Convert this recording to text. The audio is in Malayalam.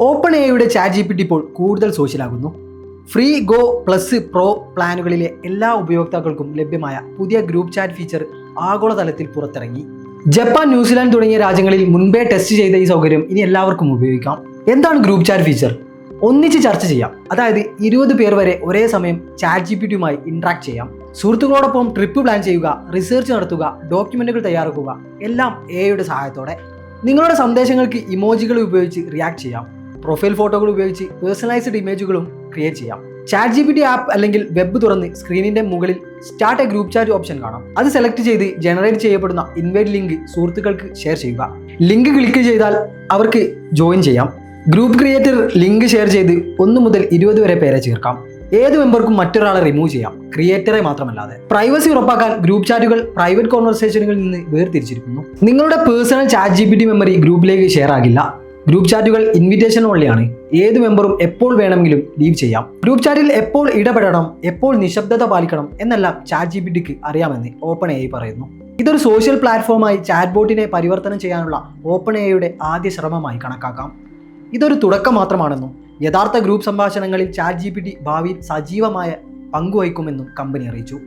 ഓപ്പൺ എയുടെ ചാറ്റ് ജി പി ടി ഇപ്പോൾ കൂടുതൽ സോഷ്യലാകുന്നു. ഫ്രീ ഗോ പ്ലസ് പ്രോ പ്ലാനുകളിലെ എല്ലാ ഉപയോക്താക്കൾക്കും ലഭ്യമായ പുതിയ ഗ്രൂപ്പ് ചാറ്റ് ഫീച്ചർ ആഗോളതലത്തിൽ പുറത്തിറങ്ങി. ജപ്പാൻ ന്യൂസിലാൻഡ് തുടങ്ങിയ രാജ്യങ്ങളിൽ മുൻപേ ടെസ്റ്റ് ചെയ്ത ഈ സൗകര്യം ഇനി എല്ലാവർക്കും ഉപയോഗിക്കാം. എന്താണ് ഗ്രൂപ്പ് ചാറ്റ് ഫീച്ചർ? ഒന്നിച്ച് ചർച്ച ചെയ്യാം. അതായത് ഇരുപത് പേർ വരെ ഒരേ സമയം ചാറ്റ് ജി പി ടിയുമായി ഇൻട്രാക്ട് ചെയ്യാം. സുഹൃത്തുക്കളോടൊപ്പം ട്രിപ്പ് പ്ലാൻ ചെയ്യുക റിസർച്ച് നടത്തുക ഡോക്യുമെന്റുകൾ തയ്യാറാക്കുക എല്ലാം എയുടെ സഹായത്തോടെ. നിങ്ങളുടെ സന്ദേശങ്ങൾക്ക് ഇമോജികൾ ഉപയോഗിച്ച് റിയാക്ട് ചെയ്യാം. പ്രൊഫൈൽ ഫോട്ടോകൾ ഉപയോഗിച്ച് പേഴ്സണലൈസ്ഡ് ഇമേജുകളും ക്രിയേറ്റ് ചെയ്യാം. Chat G P T app അല്ലെങ്കിൽ വെബ് തുറന്ന് സ്ക്രീനിന്റെ മുകളിൽ start a group chat option കാണാം. അത് സെലക്ട് ചെയ്ത് ജനറേറ്റ് ചെയ്യപ്പെടുന്ന ഇൻവൈറ്റ് ലിങ്ക് സുഹൃത്തുക്കൾക്ക് ഷെയർ ചെയ്യുക. ലിങ്ക് ക്ലിക്ക് ചെയ്താൽ അവർക്ക് ജോയിൻ ചെയ്യാം. ഗ്രൂപ്പ് ക്രിയേറ്റർ ലിങ്ക് ഷെയർ ചെയ്ത് ഒന്ന് മുതൽ ഇരുപത് വരെ പേരെ ചേർക്കാം. ഏത് മെമ്പർക്കും മറ്റൊരാളെ റിമൂവ് ചെയ്യാം. ക്രിയേറ്ററെ മാത്രമല്ലാതെ. പ്രൈവസി ഉറപ്പാക്കാൻ ഗ്രൂപ്പ് ചാറ്റുകൾ പ്രൈവറ്റ് കോൺവെർസേഷനുകളിൽ നിന്ന് വേർതിരിച്ചിരിക്കുന്നു. നിങ്ങളുടെ personal chat G P T memory ഗ്രൂപ്പിലേക്ക് ഷെയർ ആകില്ല. ഗ്രൂപ്പ് ചാറ്റുകൾ ഇൻവിറ്റേഷൻ ഓൺലിയാണ് ഏത് മെമ്പറും എപ്പോൾ വേണമെങ്കിലും ലീവ് ചെയ്യാം. ഗ്രൂപ്പ് ചാറ്റിൽ എപ്പോൾ ഇടപെടണം എപ്പോൾ നിശബ്ദത പാലിക്കണം എന്നെല്ലാം ചാറ്റ് ജി പി അറിയാമെന്ന് ഓപ്പൺ എ പറയുന്നു. ഇതൊരു സോഷ്യൽ പ്ലാറ്റ്ഫോമായി ചാറ്റ് ബോട്ടിനെ പരിവർത്തനം ചെയ്യാനുള്ള ഓപ്പൺ എയുടെ ആദ്യ ശ്രമമായി കണക്കാക്കാം. ഇതൊരു തുടക്കം മാത്രമാണെന്നും യഥാർത്ഥ ഗ്രൂപ്പ് സംഭാഷണങ്ങളിൽ ചാറ്റ് ജി പി ടി ഭാവിയിൽ സജീവമായ പങ്കുവഹിക്കുമെന്നും കമ്പനി അറിയിച്ചു.